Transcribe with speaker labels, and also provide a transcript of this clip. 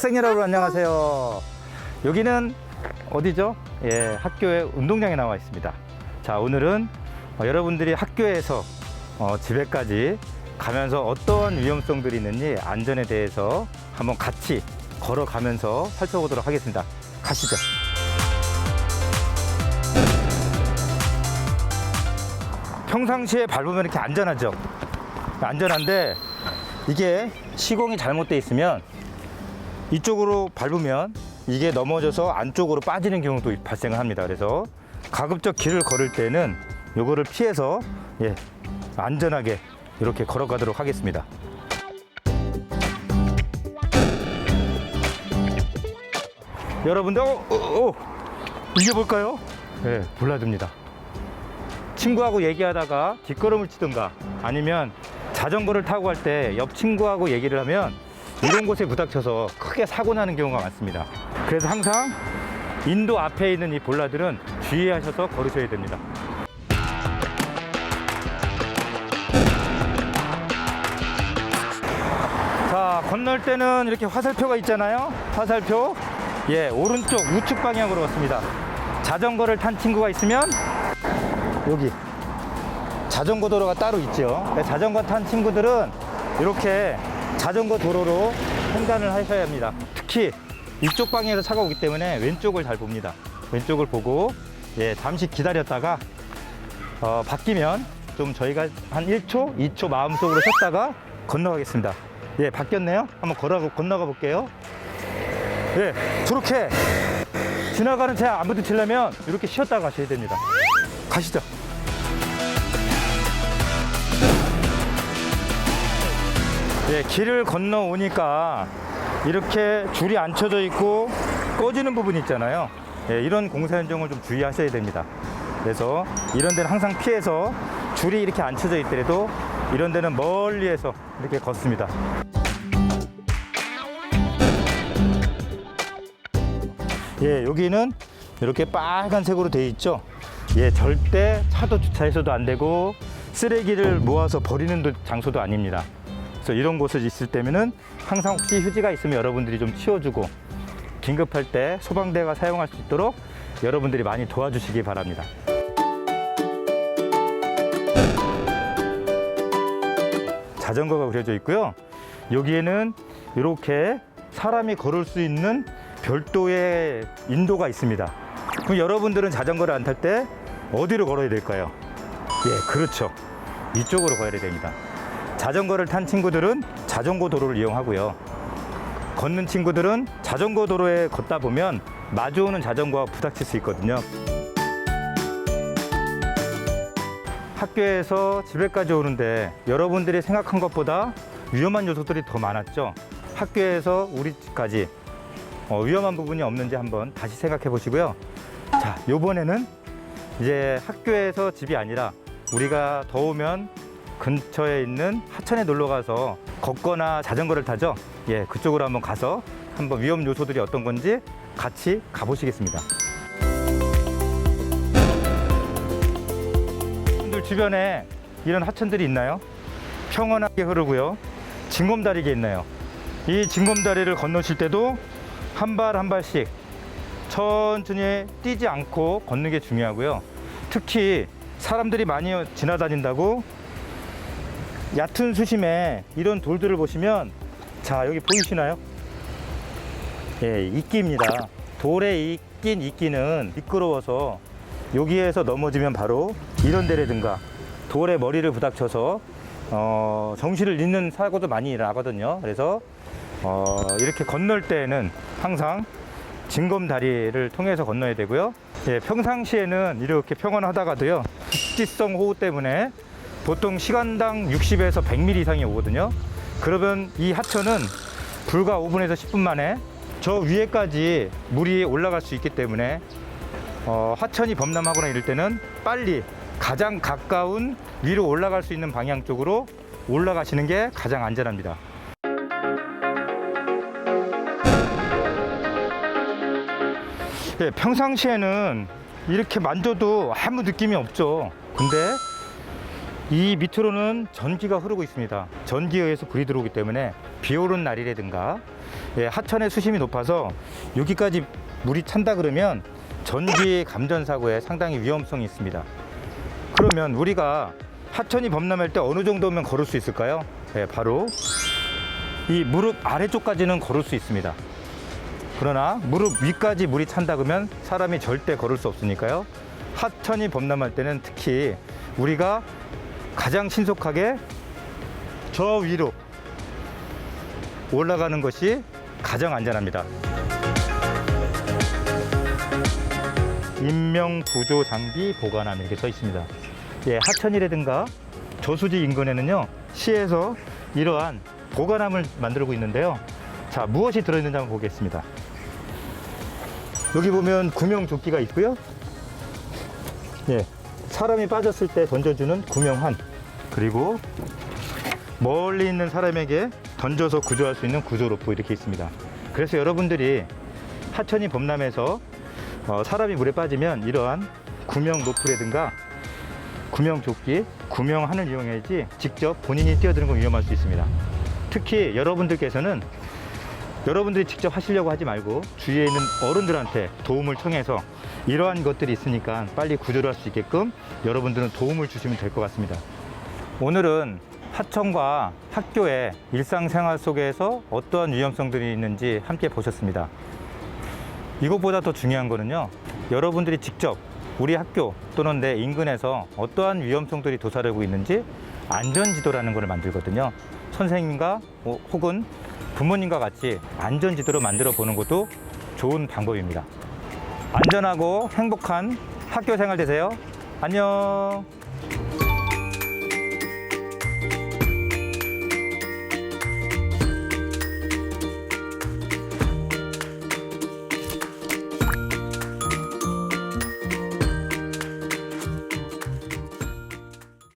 Speaker 1: 학생 여러분 안녕하세요. 여기는 어디죠? 예, 학교의 운동장에 나와 있습니다. 자, 오늘은 어, 여러분들이 학교에서 어, 집에까지 가면서 어떤 위험성들이 있는지 안전에 대해서 한번 같이 걸어가면서 살펴보도록 하겠습니다. 가시죠. 평상시에 밟으면 이렇게 안전하죠. 안전한데 이게 시공이 잘못되어 있으면 이쪽으로 밟으면 이게 넘어져서 안쪽으로 빠지는 경우도 발생을 합니다. 그래서 가급적 길을 걸을 때는 요거를 피해서 예, 안전하게 이렇게 걸어가도록 하겠습니다. 여러분들, 어, 어, 어, 이게 뭘까요? 예, 몰라줍니다. 친구하고 얘기하다가 뒷걸음을 치든가 아니면 자전거를 타고 갈 때 옆 친구하고 얘기를 하면 이런 곳에 부닥쳐서 크게 사고 나는 경우가 많습니다. 그래서 항상 인도 앞에 있는 이 볼라들은 주의하셔서 걸으셔야 됩니다. 자, 건널 때는 이렇게 화살표가 있잖아요. 화살표. 예, 오른쪽 우측 방향으로 왔습니다. 자전거를 탄 친구가 있으면 여기 자전거 도로가 따로 있죠. 네, 자전거 탄 친구들은 이렇게 자전거 도로로 횡단을 하셔야 합니다. 특히 이쪽 방향에서 차가 오기 때문에 왼쪽을 잘 봅니다. 왼쪽을 보고 예, 잠시 기다렸다가 어, 바뀌면 좀 저희가 한 1초, 2초 마음속으로 쉬었다가 건너가겠습니다. 예, 바뀌었네요. 한번 걸어 건너가 볼게요. 예, 저렇게 지나가는 차 안 부딪히려면 이렇게 쉬었다 가셔야 됩니다. 가시죠. 예, 길을 건너 오니까 이렇게 줄이 안 쳐져 있고 꺼지는 부분이 있잖아요. 예, 이런 공사 현장을 좀 주의하셔야 됩니다. 그래서 이런 데는 항상 피해서 줄이 이렇게 안 쳐져 있더라도 이런 데는 멀리에서 이렇게 걷습니다. 예, 여기는 이렇게 빨간색으로 되어 있죠. 예, 절대 차도 주차해서도 안 되고 쓰레기를 모아서 버리는 도- 장소도 아닙니다. 그래서 이런 곳에 있을 때면은 항상 혹시 휴지가 있으면 여러분들이 좀 치워주고 긴급할 때 소방대가 사용할 수 있도록 여러분들이 많이 도와주시기 바랍니다. 자전거가 그려져 있고요. 여기에는 이렇게 사람이 걸을 수 있는 별도의 인도가 있습니다. 그럼 여러분들은 자전거를 안 탈 때 어디로 걸어야 될까요? 예, 그렇죠. 이쪽으로 가야 됩니다. 자전거를 탄 친구들은 자전거 도로를 이용하고요. 걷는 친구들은 자전거 도로에 걷다 보면 마주오는 자전거와 부닥칠 수 있거든요. 학교에서 집에까지 오는데 여러분들이 생각한 것보다 위험한 요소들이 더 많았죠. 학교에서 우리 집까지 어, 위험한 부분이 없는지 한번 다시 생각해 보시고요. 자, 요번에는 이제 학교에서 집이 아니라 우리가 더우면 근처에 있는 하천에 놀러 가서 걷거나 자전거를 타죠. 예, 그쪽으로 한번 가서 한번 위험 요소들이 어떤 건지 같이 가보시겠습니다. 분들 주변에 이런 하천들이 있나요? 평온하게 흐르고요. 징검다리가 있나요? 이 징검다리를 건너실 때도 한 발 한 발씩 천천히 뛰지 않고 걷는 게 중요하고요. 특히 사람들이 많이 지나다닌다고 얕은 수심에 이런 돌들을 보시면 자 여기 보이시나요? 예, 이끼입니다. 돌에 이낀 이끼는 미끄러워서 여기에서 넘어지면 바로 이런 데라든가 돌에 머리를 부닥쳐서 어, 정신을 잃는 사고도 많이 일어나거든요. 그래서 어, 이렇게 건널 때는 항상 징검다리를 통해서 건너야 되고요. 예, 평상시에는 이렇게 평온하다가도요. 국지성 호우 때문에 보통 시간당 60에서 100mm 이상이 오거든요. 그러면 이 하천은 불과 5분에서 10분 만에 저 위에까지 물이 올라갈 수 있기 때문에 어, 하천이 범람하거나 이럴 때는 빨리 가장 가까운 위로 올라갈 수 있는 방향 쪽으로 올라가시는 게 가장 안전합니다. 예, 평상시에는 이렇게 만져도 아무 느낌이 없죠. 근데 이 밑으로는 전기가 흐르고 있습니다. 전기에 의해서 불이 들어오기 때문에 비 오는 날이라든가 예, 하천의 수심이 높아서 여기까지 물이 찬다 그러면 전기 감전 사고에 상당히 위험성이 있습니다. 그러면 우리가 하천이 범람할 때 어느 정도면 걸을 수 있을까요? 예, 바로 이 무릎 아래쪽까지는 걸을 수 있습니다. 그러나 무릎 위까지 물이 찬다 그러면 사람이 절대 걸을 수 없으니까요. 하천이 범람할 때는 특히 우리가 가장 신속하게 저 위로 올라가는 것이 가장 안전합니다. 인명 구조 장비 보관함 이렇게 써 있습니다. 예, 하천이라든가 저수지 인근에는요 시에서 이러한 보관함을 만들고 있는데요. 자 무엇이 들어있는지 한번 보겠습니다. 여기 보면 구명조끼가 있고요. 예, 사람이 빠졌을 때 던져주는 구명환 그리고 멀리 있는 사람에게 던져서 구조할 수 있는 구조 로프 이렇게 있습니다. 그래서 여러분들이 하천이 범람해서 어, 사람이 물에 빠지면 이러한 구명 로프라든가 구명 조끼, 구명한을 이용해야지 직접 본인이 뛰어드는 건 위험할 수 있습니다. 특히 여러분들께서는 여러분들이 직접 하시려고 하지 말고 주위에 있는 어른들한테 도움을 청해서 이러한 것들이 있으니까 빨리 구조를 할 수 있게끔 여러분들은 도움을 주시면 될 것 같습니다. 오늘은 하천과 학교의 일상생활 속에서 어떠한 위험성들이 있는지 함께 보셨습니다. 이것보다 더 중요한 거는요. 여러분들이 직접 우리 학교 또는 내 인근에서 어떠한 위험성들이 도사리고 있는지 안전지도라는 것을 만들거든요. 선생님과 어, 혹은 부모님과 같이 안전지도를 만들어 보는 것도 좋은 방법입니다. 안전하고 행복한 학교 생활 되세요. 안녕.